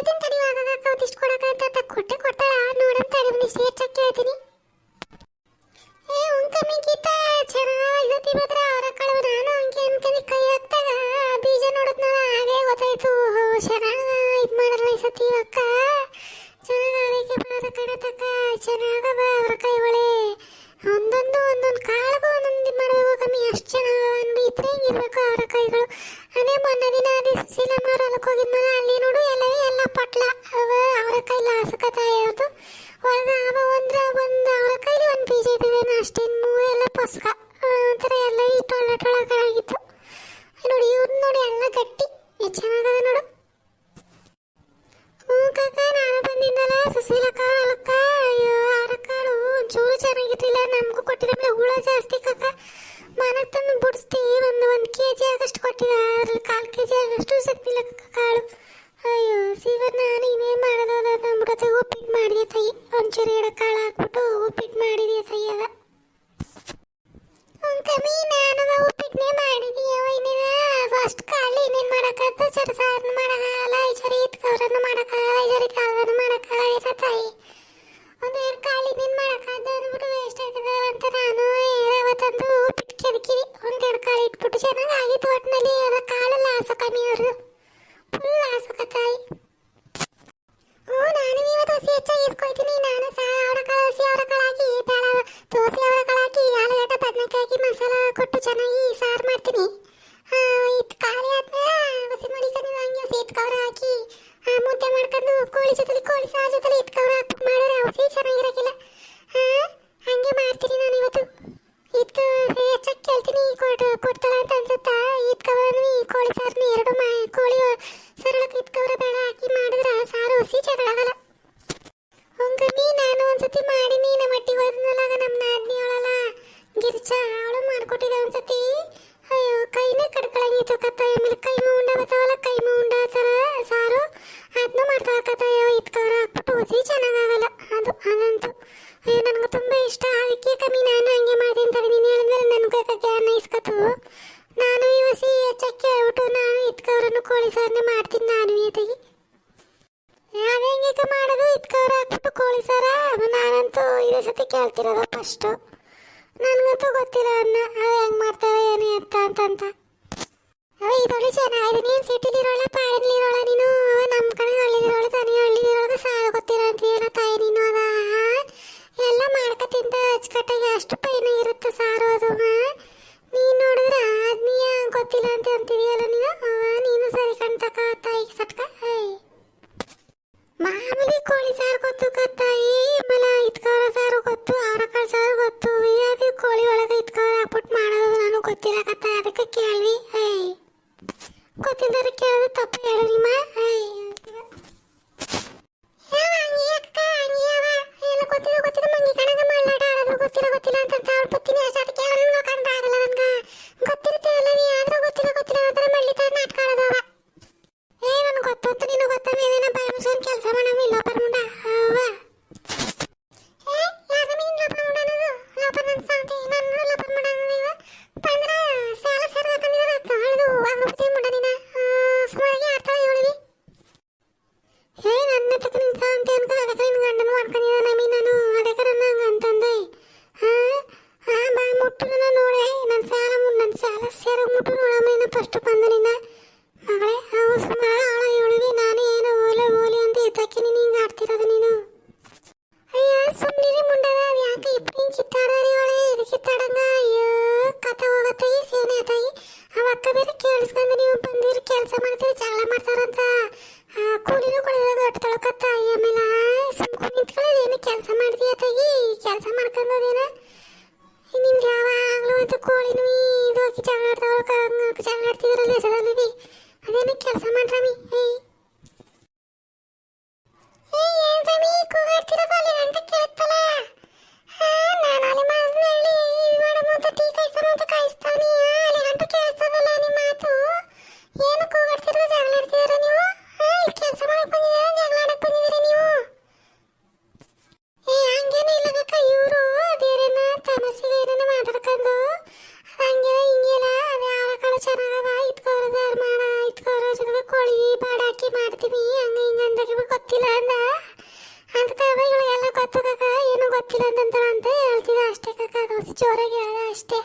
ಕೇಳ್ತೀನಿ ತಡಿ ಆಗಾಗ ಒಂದಿಷ್ಟು ಕೊಡಕ ಅಂತ ಕೊಟ್ಟೆ ಕೊಡ್ತಾಳ? ನೋಡಮ್ ತಡಿ ಹೆಚ್ಚಾಗಿ ಕೇಳ್ತೀನಿ. ಏ, ಉಂಕಮ್ಮಿ ಗೀತಾ, ಚೆನ್ನಾಗಿ ಮಾತ್ರ ಅವರ ಕಳವು ನಾನು ಹಂಗೆ ಅನ್ಕೊಂಡು ಕೈ ಹಾಕ್ದಾಗ ಬೀಜ ನೋಡಿದ್ನಲ್ಲ ಹಾಗೆ ಗೊತ್ತಾಯ್ತು. ಚೆನ್ನಾಗ ಇದು ಮಾಡಲ್ಲ ಈ ಸತಿ ಅಕ್ಕ. ಚೆನ್ನಾಗ ಆರೈಕೆ ಮಾಡೋದ ಕಣತಕ್ಕ ಚೆನ್ನಾಗವ ಅವರ ಕೈ ಒಳ್ಳೆ ಒಂದೊಂದು ಒಂದೊಂದು ಕಾಳಿಗೂ ಒಂದೊಂದು ಮಾಡಬೇಕು ಕಮ್ಮಿ ಅಷ್ಟು ಚೆನ್ನಾಗ ಇದ್ರೆ ಹಿಂಗಿರ್ಬೇಕು ಅವರ ಕೈಗಳು. ಅದೇ ಮೊನ್ನೆ ದಿನ ಅದೇ ಸುಶೀಲಮ್ಮ ಅವ್ರ ಹೊಲಕ್ಕೆ ಹೋಗಿದ್ನಲ್ಲ, ಅಲ್ಲಿ ನೋಡು ಎಲ್ಲವೇ ಎಲ್ಲ ಪಟ್ಲ ಅವ ಅವರ ಕೈಲಿ ಆಸಕ ಯಾವ್ದು ಒಳಗ ಅವ ಒಂದ್ರ ಒಂದು ಅವರ ಕೈಲಿ ಒಂದು ಬೀಜ ಇದ್ದಿದ್ದೇನೆ ಅಷ್ಟೇನು ಮೂರು ಎಲ್ಲ ಪಸ್ಕ. ಒಂಥರ ಎಲ್ಲ ಈ ಟೊಳ್ಳ ಟೊಳಗಳಾಗಿತ್ತು ನೋಡಿ ಇವ್ರು ನೋಡಿ ಎಲ್ಲ ಗಟ್ಟಿ. ಚೆನ್ನಾಗದ ನೋಡು. ಹ್ಞೂ ಕಾಕ, ನಾನು ಬಂದಿದ್ದಲ್ಲ ಸುಶೀಲಕ್ಕ. ಜಾಸ್ತಿ ಕಾಕ. ಮನೆಗೆ ತಂದು ಬಿಡಿಸ್ತಿ, ಒಂದು ಒಂದು ಕೆ ಜಿ ಆಗಷ್ಟು ಕೊಟ್ಟಿದ ಅದ್ರಲ್ಲಿ ಕಾಲು ಕೆ ಜಿ ಆಗಷ್ಟು ಕಾಳು. ಅಯ್ಯೋ, ಸೀವರ್, ನಾನು ಇನ್ನೇನು ಮಾಡೋದು? ಅದು ಅಂದ್ಬಿಡತ್ತೆ ಉಪ್ಪಿಟ್ಟು ಮಾಡಿದೆ ತಾಯಿ. ಒಂಚೂರು ಕಾಳು ಹಾಕ್ಬಿಟ್ಟು ಉಪ್ಪಿಟ್ಟು ಮಾಡಿದೆ ತಾಯಿ ಅದ ಕಮ್ಮಿ ನಾನು ಉಪ್ಪಿಟ್ಟನೆ ಮಾಡಿದೀಯ ಇನ್ನೇನ ಫಸ್ಟ್ ಕಾಳು ಇನ್ನೇನು ಮಾಡೋಕ್ಕಾಗ್ತದೆ ಸರಿ ಸಾರನ್ನು ಮಾಡೋಕ್ಕಾಗಲ್ಲ ಐಚರಿ ಇತ್ಕವ್ರನ್ನು ಮಾಡೋಕ್ಕಾಗಲ್ಲ ಐಚರಿ ಕಾಳನ್ನು ಮಾಡೋಕ್ಕಾಗಲ್ಲ ಇರ ತಾಯಿ ಒಂದೆರಡು ಕಾಳು ಇನ್ನೇನು ಮಾಡೋಕ್ಕಾಗ್ದು ಅಂದ್ಬಿಟ್ಟು ವೇಸ್ಟ್ ಆಯ್ತದ ಅಂತ ನಾನು ರವೆ ತಂದು ಉಪ್ಪಿಟ್ಟು ಕೆದಕಿರಿ ಒಂದೆರಡು ಕಾಳು ಇಟ್ಬಿಟ್ಟು ಚೆನ್ನಾಗಿ ಆಗಿತ್ತು ಒಟ್ಟಿನಲ್ಲಿ ಅದ ಕಾಳು ಲಾಸ ಕಮ್ಮಿ ಅವ್ರದ್ದು ಫುಲ್ ಲಾಸಕ ತಾಯಿ ಹ್ಞೂ ಹೆಚ್ಚಾಗಿ ಇಸ್ಕೊಳ್ತೀನಿ ನಾನು ಸಹ ಅವರ ಕಾಳು ಹಸಿ ಅವರ ಕಾಳು ಹಾಕಿ ಬೇಡ ದೋಸೆ ಅವರ ಕಾಳು ಹಾಕಿ ಆಲೂಗಡ್ಡೆ ಬದನೆಕಾಯಿ ಹಾಕಿ ಮಸಾಲ ಕೊಟ್ಟು ಚೆನ್ನಾಗಿ ಸಾರು ಮಾಡ್ತೀನಿ. ಇದು ಖಾಲಿ ಆದ್ಮೇಲೆ ಹಸಿ ಮಡಿಕೊಂಡು ಹಂಗೆ ಹಸಿ ಎತ್ಕವ್ರ ಹಾಕಿ ಮುದ್ದೆ ಮಾಡ್ಕೊಂಡು ಕೋಳಿ ಜೊತೆಲಿ, ಕೋಳಿ ಸಾರು ಜೊತೆಲಿ ಎತ್ಕವ್ರ ಹಾಕ್ಬಿಟ್ಟು ಮಾಡಿದ್ರೆ ಹಸಿ ಚೆನ್ನಾಗಿರಕ್ಕಿಲ್ಲ ಆ, ಹಂಗೆ ಮಾಡ್ತೀನಿ ನಾನು ಇವತ್ತು ಇದಕ್ಕೆ ಹೆಚ್ಚಾಗಿ ಕೇಳ್ತೀನಿ ಕೊಟ್ಟು ಕೊಡ್ತಾಳೆ ಅಂತ ಅನ್ಸುತ್ತಾ ಇದ್ಕವ್ರನು ಈ ಕೋಳಿ ಸಾರನ್ನ ಎರಡು ಮಾ ಕೋಳಿ ಸರಳಕ್ಕೆ ಇದ್ಕವ್ರ ಬೇಡ ಹಾಕಿ ಮಾಡಿದ್ರೆ ಸಾರು ಹಸಿ ಚೆನ್ನಾಗಲ್ಲ ಹಂಗಮ್ಮಿ ನಾನು ಒಂದ್ಸತಿ ಮಾಡೀನಿ ನಮ್ಮ ಮಟ್ಟಿಗೆ ಹೋದ್ನಲ್ಲ ನಮ್ಮ ನಾದ್ನಿ ಅವಳಲ್ಲ ಗಿರ್ಚ ಅವಳು ಮಾಡ್ಕೊಟ್ಟಿದ್ದ ಒಂದ್ಸತಿ ಅಯ್ಯೋ ಕೈನೇ ಕಡ್ಕೊಳಂಗಿತ್ತು ಕತ್ತ ಆಮೇಲೆ ಕೈ ಉಂಡ ಬತ್ತಾವಲ್ಲ ಕೈ ಉಂಡ ಥರ ಸಾರು ಅದನ್ನ ಮಾಡ್ತಾವ ಕತ್ತ ಅಯ್ಯೋ ಇದ್ಕವ್ರ ಹಸಿ ಚೆನ್ನಾಗಾಗಲ್ಲ ಅದು ಅದಂತೂ. ಅಯ್ಯೋ, ನನಗೆ ತುಂಬ ಇಷ್ಟ. ಅದಕ್ಕೆ ಕಮ್ಮಿ ನಾನು ಹಂಗೆ ಮಾಡ್ತೀನಿ ತಡಿ ನೀನು ಹೇಳಿದ್ಮೇಲೆ ನನಗೆ ಗ್ಯಾನ ಇಸ್ಕತ್ತು ನಾನು ಹಸಿ ಹೆಚ್ಚಕ್ಕೆ ಹೇಳ್ಬಿಟ್ಟು ನಾನು ಇತ್ಕವ್ರನ್ನು ಕೋಳಿ ಸಾರನ್ನೇ ಮಾಡ್ತೀನಿ ನಾನು ಏತಾಗಿ ಅದೇ ಹೆಂಗೆ ಮಾಡೋದು? ಇದ್ಕವ್ರ ಹಾಕ್ಬಿಟ್ಟು ಕೋಳಿ ಸಾರ? ನಾನಂತೂ ಇದೇ ಸತಿ ಕೇಳ್ತಿರೋದು ಫಸ್ಟು ನನಗಂತೂ ಗೊತ್ತಿಲ್ಲ ಅನ್ನ ಅದು ಹೆಂಗೆ ಮಾಡ್ತಾರೆ, ಏನು ಎತ್ತ ಅಂತಂತ ಅವ ಇದೊಳ್ಳೆ ಚೆನ್ನಾಗಿದೆ. ನೀನು ಸಿಟಿಲಿರೋಳ ಪಾರಲ್ಲಿರೋಳ ನೀನು ಅವ ನಮ್ಮ ಕಡೆ ಹಳ್ಳಿಲಿರೋಳ ತಾನೇ ಹಳ್ಳಿಲಿರೋಳಗ ಸಾಲ ಗೊತ್ತಿಲ್ಲ ಅಂತ ಏನೋ ತಾಯಿ ನೀನು ಅದ ಎಲ್ಲ ಮಾಡ್ಕ ತಿಂತ ಅಚ್ಚುಕಟ್ಟಾಗಿ ಅಷ್ಟು ಪೈನ ಇರುತ್ತೆ ಸಾರು ಅದು ನೀನು ನೋಡಿದ್ರೆ ಆದ್ನೀಯ ಗೊತ್ತಿಲ್ಲ ಅಂತ ಅಂತಿದೆಯಲ್ಲ ನೀನು ಅವ ನೀನು ಸರಿ ಕಣ್ತಕ ತಾಯಿಗೆ ಸಟ್ಕ ಐ ಮಾಮೂಲಿ ಕೋಳಿ ಸಾರು ಗೊತ್ತು ಕತ್ತಾಯಿ ಆಮೇಲೆ ಇತ್ಕಾರ ಸಾರು ಗೊತ್ತು ಅವರಕಾಳು ಸಾರು ಗೊತ್ತು. ಯಾವ್ದು ಕೋಳಿ ಒಳಗೆ ಇತ್ಕಾರ ಹಾಕ್ಬಿಟ್ಟು ಮಾಡೋದು ನಾನು ಗೊತ್ತಿಲ್ಲ ಅದಕ್ಕೆ ಕೇಳ್ವಿ ಏಯ್. ಗೊತ್ತಿದ್ದಾರೆ ಕೇಳೋದು ತಪ್ಪು ಹೇಳು ನಿಮ್ಮ? ಗೊತ್ತಿಲ್ಲ ಅಂತಂತಾಳ ಅಂತ ಹೇಳ್ತಿದ್ದ ಅಷ್ಟೇ ಕಾಕ ಅದು ಜೋರಾಗಿ ಹೇಳ್ದ ಅಷ್ಟೇ